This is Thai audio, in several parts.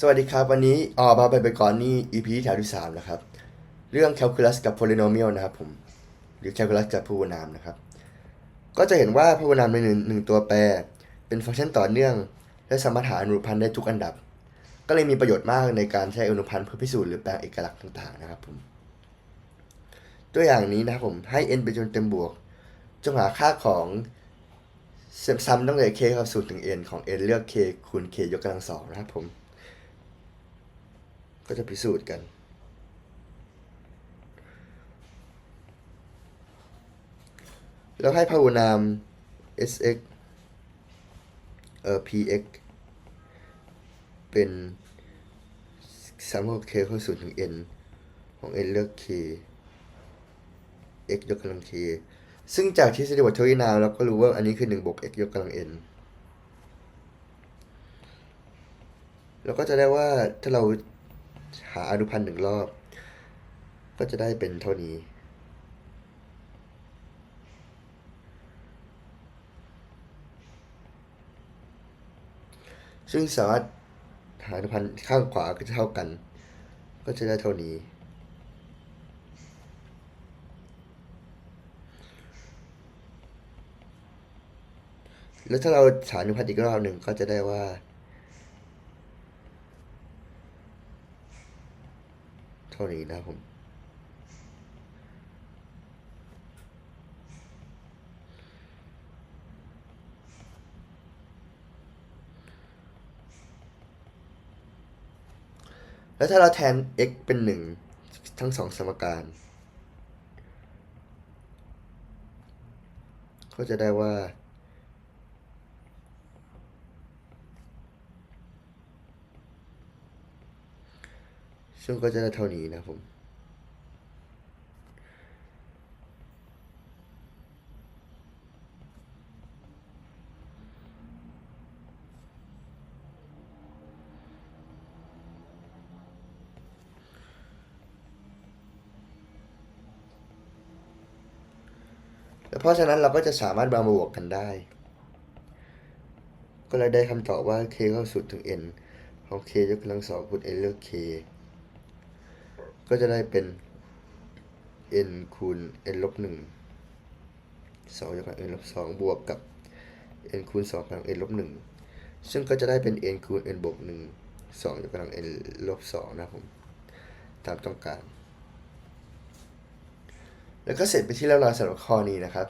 สวัสดีครับวันนี้ออมาไปไปก่อนนี่ EP ที่แถวที่สามนะครับ เรื่อง calculus กับ polynomial นะครับผม หรือ calculus กับพหูนามนะครับ ก็จะเห็นว่าพหูนามในหนึ่งหนึ่งตัวแปร เป็นฟังก์ชันต่อเนื่อง และสามารถหาอนุพันธ์ได้ทุกอันดับ ก็เลยมีประโยชน์มากในการใช้อนุพันธ์เพื่อพิสูจน์หรือแปลงเอกลักษณ์ต่างๆนะครับผมตัวอย่างนี้นะครับผมให้ n เป็นจำนวนเต็มบวก จงหาค่าของซัมตั้งแต่ k เข้าสู่ถึง n ของ n เลือก k คูณ k ยกกำลังสองนะครับผม ก็จะพิสูจน์กัน แล้วให้พหุนาม sx เอ่อ px เป็นซัมของ k เข้าสู่ถึง n ของ n เลือก k x ยกกำลัง k ซึ่งจากทฤษฎีบททวินามเราก็รู้ว่าอันนี้คือ1บวก x ยกกำลัง n เราก็จะได้ว่าถ้าเรา หาอนุพันธ์หนึ่งรอบ ก็จะได้เป็นเท่านี้ซึ่งสามารถหาอนุพันธ์ข้างขวาก็จะเท่ากัน ก็จะได้เท่านี้ แล้วถ้าเราหาอนุพันธ์อีกรอบหนึ่งก็จะได้ว่าานี้นะครับผมแล้วถ้าเราแทน x เป็นหนึ่งทั้งสองสมการ ก็จะได้ว่า ซึ่งก็จะได้เท่านี้นะครับผมแล้วเพราะฉะนั้นเราก็จะสามารถมาบวกกันได้ ก็เลยได้คำตอบว่า k เข้าสุดถึง n ของ k ยกกำลังสองคูณ n เลือก k ก็จะได้เป็น n คูณ n ลบหนึ่งสองยกกำลัง n ลบสองบวกกับ n คูณสองกำลัง n ลบหนึ่งซึ่งก็จะได้เป็น n คูณ n บวกหนึ่งสองยกกำลัง n ลบสองนะผมตามต้องการ แล้วก็เสร็จไปที่เรียบร้อยสำหรับข้อนี้นะครับ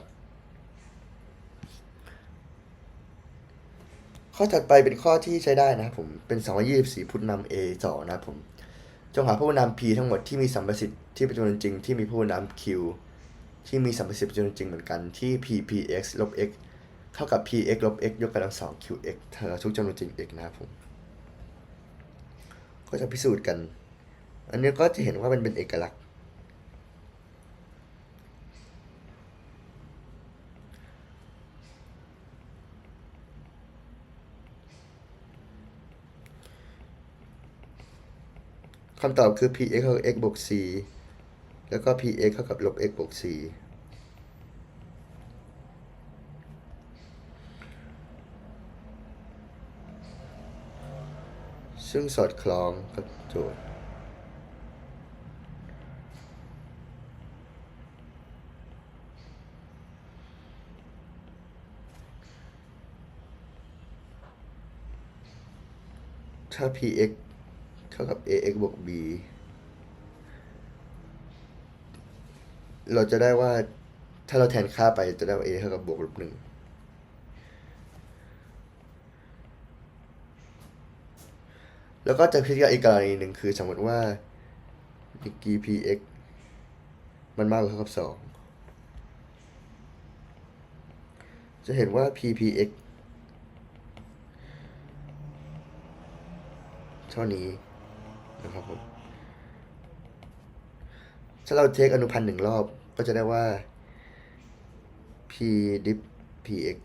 ข้อถัดไปเป็นข้อที่ใช้ได้นะครับผมเป็น 224 พุทธนำ A 2นะครับผม จงหาผู้นำ P ทั้งหมดที่มีสัมประสิทธิ์ที่เป็นจำนวนจริงที่มีผู้นำ Q ที่มีสัมประสิทธิ์เป็นจำนวนจริงเหมือนกันที่ P Px ลบ x เท่ากับ Px ลบ x ยกกำลังสอง Qx เธอทุกจำนวนจริง x นะครับผม ก็จะพิสูจน์กัน อันนี้ก็จะเห็นว่ามันเป็นเอกลักษณ์ำตอบคือ px เท่ากับ x บวก c แล้วก็ px เท่ากับลบ x บวก c ซึ่งสอดคล้องกับโจทย์ถ้า px ท่ากับ ax บวก b เราจะได้ว่าถ้าเราแทนค่าไปจะได้ว่า a เท่ากับบวกลบหนึ่งแล้วก็จะพิจารณาอีกกรณีหนึ่งคือสมมติว่าดิกี px มันมากกว่าเท่ากับสองจะเห็นว่า ppx เท่านี้ นะครับผมถ้าเราเทคอนุพันธ์หนึ่งรอบก็จะได้ว่า p dip px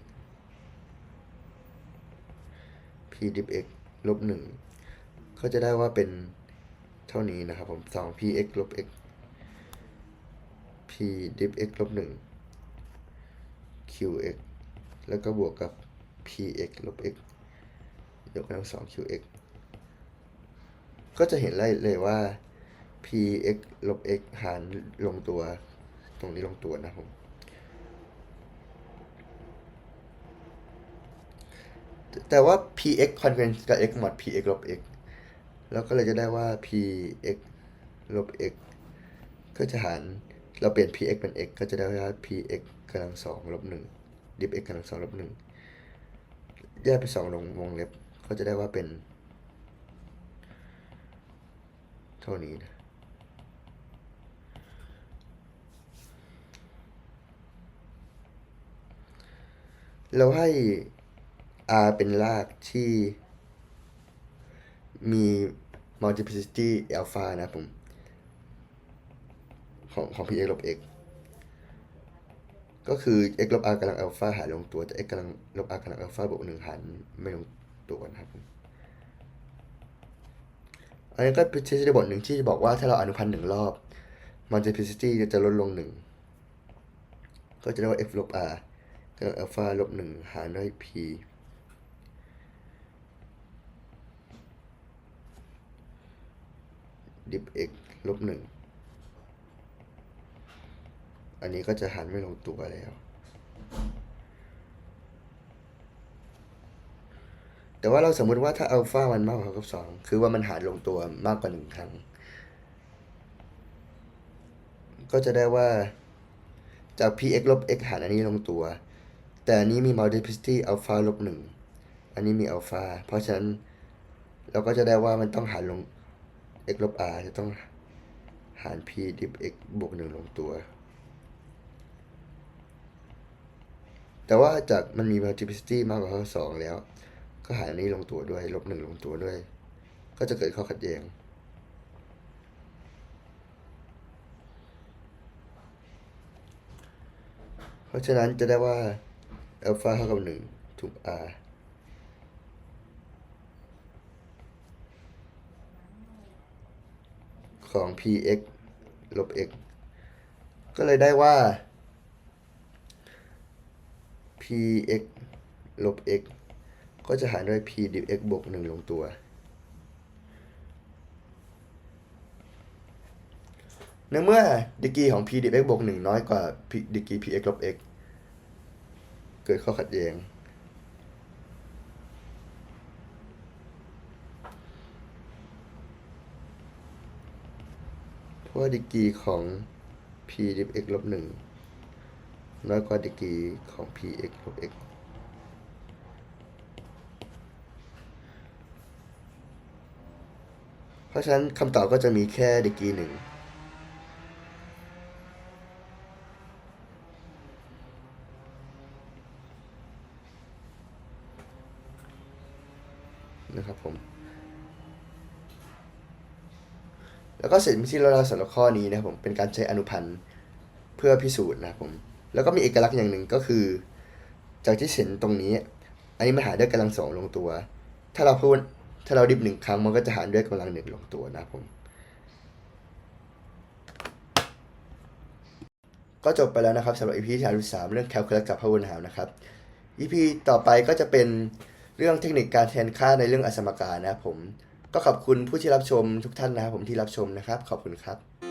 p dip x ลบหนึ่งก็จะได้ว่าเป็นเท่านี้นะครับผมสอง px ลบ x p dip x ลบหนึ่ง qx แล้วก็บวกกับ px ลบ x ยกกำลังสอง qx ก็จะเห็นเลยเลยว่า px ลบ x หารลงตัว ตรงนี้ลงตัวนะผม แต่ว่า px congruent กับ x mod px ลบ x แล้วก็เลยจะได้ว่า px ลบ x ก็จะหาร เราเปลี่ยน px เป็น x ก็จะได้ว่า px กำลังสองลบหนึ่ง div x กำลังสองลบหนึ่งแยกเป็นสองลงวงเล็บ ก็จะได้ว่าเป็น เท่านี้นะเราให้ r เป็นรากที่มี multiplicity alpha นะผม ของของ px ลบ x ก็คือ x ลบ r กำลังอัลฟาหารลงตัว แต่ x กำลังลบ r กำลังอัลฟาบวกหนึ่งหารไม่ลงตัวนะครับผม อันนี้ก็เป็นทฤษฎีบทหนึ่งที่จะบอกว่าถ้าเราอนุพันธ์หนึ่งรอบ multiplicity จะลดลงหนึ่ง ก็จะได้ว่า f ลบ r กำลังอัลฟาลบหนึ่งหารด้วย p div x ลบหนึ่ง อันนี้ก็จะหันไม่ลงตัวแล้ว แต่ว่าเราสมมติว่าถ้าอัลฟามันมากกว่าเท่ากับสองคือว่ามันหารลงตัวมากกว่าหนึ่งครั้ง ก็จะได้ว่าจาก px ลบ x หารอันนี้ลงตัว แต่อันนี้มี multiplicity อัลฟาลบหนึ่งอันนี้มีอัลฟาเพราะฉะนั้นเราก็จะได้ว่ามันต้องหารลง x ลบ r จะต้องหาร p div x บวกหนึ่งลงตัว แต่ว่าจากมันมี multiplicity มากกว่าเท่ากับสองแล้ว ก็หารนนี้ลงตัวด้วย ลบหนึ่งลงตัวด้วย ก็จะเกิดข้อขัดแย้งเพราะฉะนั้นจะได้ว่าอัลฟาเท่ากับหนึ่งถูก r ของ px ลบ x ก็เลยได้ว่า px ลบ x ก็จะหารด้วย p div x บวกหนึ่งลงตัว ในเมื่อดีกรีของ p div x บวกหนึ่งน้อยกว่า p ดีกรี px ลบ x เกิดข้อขัดแย้งเพราะว่าดีกรีของ p div x ลบหนึ่งน้อยกว่าดีกรีของ px ลบ x เพ ราะฉะนั้นคำตอบก็จะมีแค่ดีกรีหนึ่งนะครับผม แล้วก็เสร็จที่เราสำหรับข้อนี้นะครับผม เป็นการใช้อนุพันธ์เพื่อพิสูจน์นะครับผม แล้วก็มีเอกลักษณ์อย่างหนึ่งก็คือ จากที่เห็นตรงนี้ อันนี้มันหาด้วยกำลังสองลงตัว ถ้าเราพูด ถ้าเราดิบหนึ่งครั้งมันก็จะหารด้วยกำลังหนึ่งลงตัวนะครับผม ก็จบไปแล้วนะครับสำหรับ EP ที่สามเรื่องแคลคูลัสกับพหุนหาวนะครับ EP ต่อไปก็จะเป็นเรื่องเทคนิคการแทนค่าในเรื่องอสมการนะครับผม ก็ขอบคุณผู้ที่รับชมทุกท่านนะครับผมที่รับชมนะครับ ขอบคุณครับ